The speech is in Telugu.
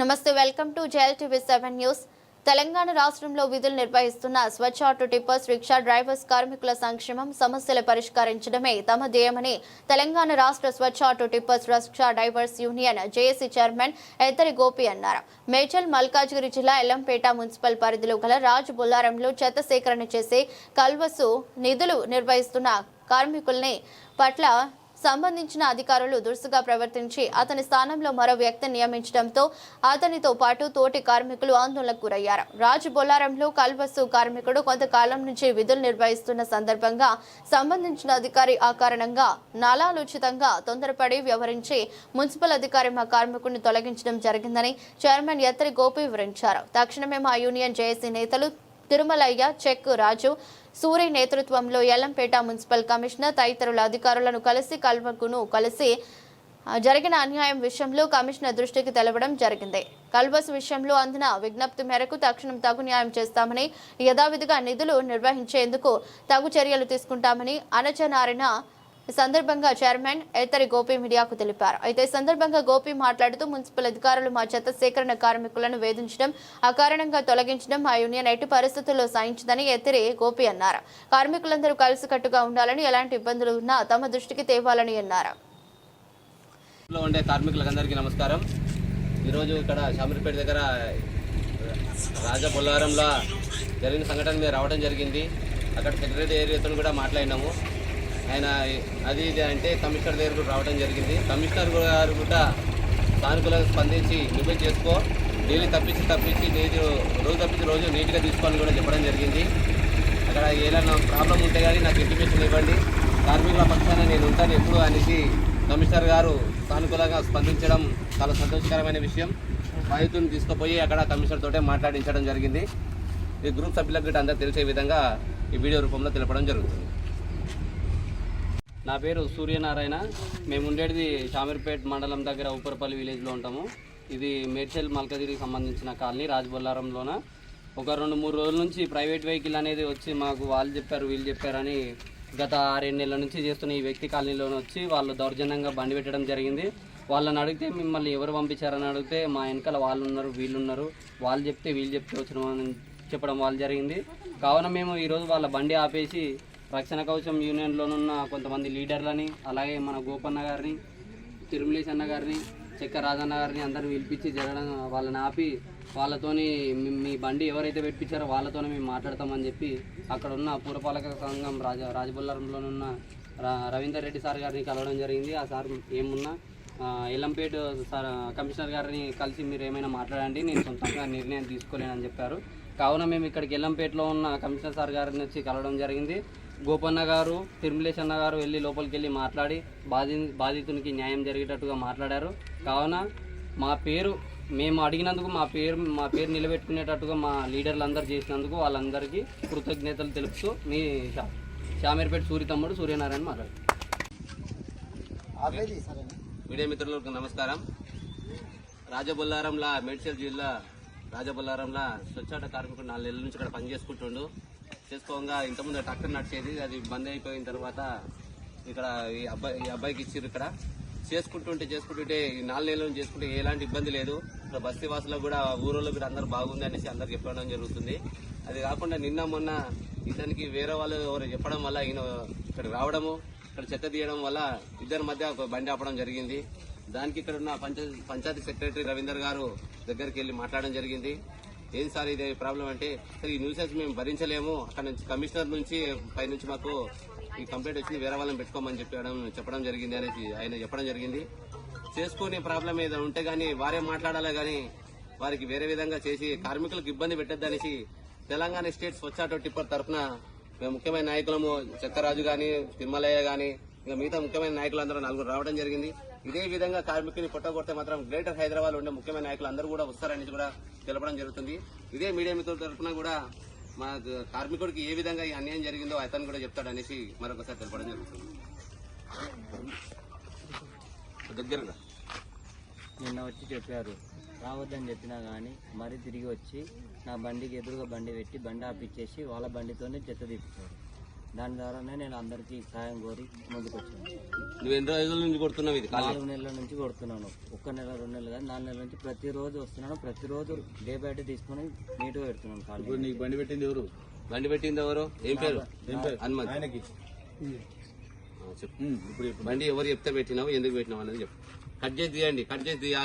నమస్తే welcome to Jel TV seven news. Telangana రాష్ట్రంలో విధులు నిర్వహిస్తున్న Swachh auto tippers rickshaw drivers కార్మికుల సంక్షేమం సమస్యలు పరిష్కరించడమే తమ ధ్యేయమని తెలంగాణ రాష్ట్ర Swachh auto tippers rickshaw drivers union JAC chairman Eddari Gopi అన్నారు. మేచల్ మల్కాజ్గిరి జిల్లా ఎల్లంపేట మున్సిపల్ పరిధిలో గల రాజ్ బొల్లారంలో చెత్త సేకరణ చేసే కల్వసు నిధులు నిర్వహిస్తున్న కార్మికుల్ని పట్ల సంబంధించిన అధికారులు దురుసుగా ప్రవర్తించి అతని స్థానంలో మరో వ్యక్తిని నియమించడంతో అతనితో పాటు తోటి కార్మికులు ఆందోళనకు గురయ్యారు. రాజు బొల్లారంలో కల్బస్సు కార్మికుడు కొంతకాలం నుంచి విధులు నిర్వహిస్తున్న సందర్భంగా సంబంధించిన అధికారి ఆ కారణంగా నాలాలోచితంగా తొందరపడి వ్యవహరించి మున్సిపల్ అధికారి మా కార్మికుడిని తొలగించడం జరిగిందని చైర్మన్ ఎత్తరి గోపి వివరించారు. తక్షణమే మా యూనియన్ జేఏసీ నేతలు తిరుమలయ్య చెక్ రాజు సూరి నేతృత్వంలో ఎల్లంపేట మున్సిపల్ కమిషనర్ తదితరుల అధికారులను కలిసి కల్వకును కలిసి జరిగిన అన్యాయం విషయంలో కమిషనర్ దృష్టికి తెలవడం జరిగింది. కల్వస్ విషయంలో అందిన విజ్ఞప్తి మేరకు తక్షణం తగు న్యాయం చేస్తామని యథావిధిగా నిధులు నిర్వహించేందుకు తగు చర్యలు తీసుకుంటామని అనచనారిన ఈ సందర్భంగా చైర్మన్ ఏతరి గోపి మీడియాకు తెలిపారు. అయితే ఈ సందర్భంగా గోపి మాట్లాడుతూ మున్సిపల్ అధికారులు మా చెత్త సేకరణ కార్మికులను వేధించడం అకారణంగా తొలగించడం ఆ యూనియన్ ఎట్టి పరిస్థితుల్లో సాధించదని ఎత్తిరి గోపి అన్నారు. కార్మికులందరూ కలిసికట్టుగా ఉండాలని ఎలాంటి ఇబ్బందులు ఉన్నా తమ దృష్టికి తేవాలని అన్నారు. ఉండే కార్మికులందరికీ నమస్కారం. ఈరోజు ఇక్కడ శామరిపేట దగ్గర రాజా బొల్లారంలో జరిగిన సంఘటన మీద రావడం జరిగింది. అక్కడ సెక్రటరీ ఏరియాతో కూడా మాట్లాడినాము. ఆయన అది ఇది అంటే కమిషనర్ దగ్గర కూడా రావడం జరిగింది. కమిషనర్ గారు కూడా సానుకూలంగా స్పందించి నిపేట్ చేసుకో డైలీ తప్పించి తప్పించి నీటి రోజు తప్పించి రోజు నీట్గా తీసుకోవాలని కూడా చెప్పడం జరిగింది. అక్కడ ఏదైనా ప్రాబ్లం ఉంటే కానీ నాకు ఇంటిమేషన్ ఇవ్వండి. కార్మికుల పక్షాన నేను ఉంటాను ఎప్పుడు అనేసి కమిషనర్ గారు సానుకూలంగా స్పందించడం చాలా సంతోషకరమైన విషయం. బాధితుని తీసుకుపోయి అక్కడ కమిషనర్ తోటే మాట్లాడించడం జరిగింది. ఈ గ్రూప్ సభ్యులకు అందరూ తెలిసే విధంగా ఈ వీడియో రూపంలో తెలపడం జరుగుతుంది. నా పేరు సూర్యనారాయణ. మేము ఉండేది షామీర్పేట్ మండలం దగ్గర ఊపరపల్లి విలేజ్లో ఉంటాము. ఇది మేడ్చల్ మల్కగిరికి సంబంధించిన కాలనీ రాజబొల్లారంలోన. ఒక రెండు మూడు రోజుల నుంచి ప్రైవేట్ వెహికల్ అనేది వచ్చి మాకు వాళ్ళు చెప్పారు వీళ్ళు చెప్పారని గత ఆరేడు నెలల నుంచి చేస్తున్న ఈ వ్యక్తి కాలనీలోనే వచ్చి వాళ్ళు దౌర్జన్యంగా బండి పెట్టడం జరిగింది. వాళ్ళని అడిగితే మిమ్మల్ని ఎవరు పంపించారని అడిగితే మా వెనకాల వాళ్ళు ఉన్నారు వీళ్ళు ఉన్నారు. వాళ్ళు చెప్తే వీళ్ళు చెప్తే వచ్చినామని చెప్పడం వాళ్ళు జరిగింది. కావున మేము ఈరోజు వాళ్ళ బండి ఆపేసి రక్షణ కవచం యూనియన్లోనున్న కొంతమంది లీడర్లని అలాగే మన గోపన్న గారిని తిరుమలేశ్ అన్న గారిని చెక్క రాజన్న గారిని అందరిని పిలిపించి జరగడం వాళ్ళని ఆపి వాళ్ళతోని మీ- బండి ఎవరైతే పెట్టించారో వాళ్ళతోనే మేము మాట్లాడతామని చెప్పి అక్కడ ఉన్న పురపాలక సంఘం రాజ రాజబొల్లారంలోనున్న రవీందర్ రెడ్డి సార్ గారిని కలవడం జరిగింది. ఆ సార్ ఏమున్నా ఎల్లంపేట సార్ కమిషనర్ గారిని కలిసి మీరు ఏమైనా మాట్లాడండి నేను సొంతంగా నిర్ణయం తీసుకోలేనని చెప్పారు. కావున మేము ఇక్కడికి ఎల్లంపేటలో ఉన్న కమిషనర్ సార్ గారిని వచ్చి కలవడం జరిగింది. గోపన్న గారు తిరుమలేశ్ అన్న గారు వెళ్ళి లోపలికి వెళ్ళి మాట్లాడి బాధి బాధితునికి న్యాయం జరిగేటట్టుగా మాట్లాడారు. కావున మా పేరు మేము అడిగినందుకు మా పేరు మా పేరు నిలబెట్టుకునేటట్టుగా మా లీడర్లు అందరూ చేసినందుకు వాళ్ళందరికీ కృతజ్ఞతలు తెలుపుతూ మీ షామీర్పేట సూర్య తమ్ముడు సూర్యనారాయణ మాట్లాడు. మీడియా మిత్రులకు నమస్కారం. రాజబొల్లారంలో మేడ్చల్ జిల్లా రాజబొల్లారంలో స్వచ్ఛాట కార్మికుడు నాలుగు నెలల నుంచి ఇక్కడ పని చేసుకుంటుండు చేసుకోగా. ఇంతకుముందు ట్రాక్టర్ నడిచేది అది బంద్ అయిపోయిన తర్వాత ఇక్కడ ఈ అబ్బాయి ఈ అబ్బాయికి ఇచ్చారు ఇక్కడ. చేసుకుంటుంటే చేసుకుంటుంటే ఈ నాలుగు నెలలు చేసుకుంటే ఎలాంటి ఇబ్బంది లేదు. ఇక్కడ బస్తీ వాసులకు కూడా ఊరోళ్ళు కూడా అందరు బాగుంది అనేసి అందరు చెప్పడం జరుగుతుంది. అది కాకుండా నిన్న మొన్న ఇతనికి వేరే వాళ్ళు ఎవరు చెప్పడం వల్ల ఈయన ఇక్కడ రావడము ఇక్కడ చెత్త తీయడం వల్ల ఇద్దరి మధ్య ఒక బండి ఆపడం జరిగింది. దానికి ఇక్కడ ఉన్న పంచాయతీ సెక్రటరీ రవీందర్ గారు దగ్గరికి వెళ్ళి మాట్లాడడం జరిగింది. ఏం సార్ ఇది ప్రాబ్లం అంటే సార్ ఈ న్యూసెన్స్ మేము భరించలేము. అక్కడ నుంచి కమిషనర్ నుంచి పై నుంచి మాకు ఈ కంప్లైంట్ వచ్చింది వేరే వాళ్ళని పెట్టుకోమని చెప్పడం చెప్పడం జరిగింది అనేసి ఆయన చెప్పడం జరిగింది. చేసుకునే ప్రాబ్లం ఏదో ఉంటే గానీ వారే మాట్లాడాలి గానీ వారికి వేరే విధంగా చేసి కార్మికులకు ఇబ్బంది పెట్టద్దనేసి Telangana state Swachh auto tipper తరఫున మేము ముఖ్యమైన నాయకులము చక్కరాజు గాని తిమ్మలయ్య గాని ఇంకా మిగతా ముఖ్యమైన నాయకులందరూ నలుగురు రావడం జరిగింది. ఇదే విధంగా కార్మికుని కొట్టగొడితే మాత్రం గ్రేటర్ హైదరాబాద్ ఉండే ముఖ్యమైన నాయకులు అందరూ కూడా వస్తారని కూడా తెలపడం జరుగుతుంది. ఇదే మీడియా మిత్రుల తరఫున కూడా మా కార్మికుడికి ఏ విధంగా ఈ అన్యాయం జరిగిందో అతను కూడా చెప్తాడనేసి మరొకసారి తెలపడం జరుగుతుంది. దగ్గరగా. నిన్న వచ్చి చెప్పారు రావద్దని చెప్పినా కానీ మరీ తిరిగి వచ్చి నా బండికి ఎదురుగా బండి పెట్టి బండి ఆపిచ్చేసి వాళ్ళ బండితోనే చెత్త తీస్తారు దాని ద్వారానే నేను అందరికీ సాయం కోరి ముందుకు వచ్చాను నువ్వు ఎన్ని రోజుల నుంచి కొడుతున్నావు ఇది నాలుగు నెలల నుంచి కొడుతున్నాను. ఒక్క నెల రెండు నెలలు కాదు నాలుగు నెలల నుంచి ప్రతిరోజు వస్తున్నాను. ప్రతిరోజు డే బై డే తీసుకొని నీట్గా పెడుతున్నాను కాళ్ళు నీకు బండి పెట్టింది ఎవరు? బండి పెట్టింది ఎవరు? ఏం పేరు? ఏం పేరు? హనుమంత్. ఆయనకి. ఆ, చెప్పు. ఉమ్, ఇప్పుడు ఇప్పుడు బండి ఎవరు చెప్తే పెట్టినావు? ఎందుకు పెట్టినావు అనేది చెప్పు. కట్ చేసి తీయండి కట్ చేసి తీయాలి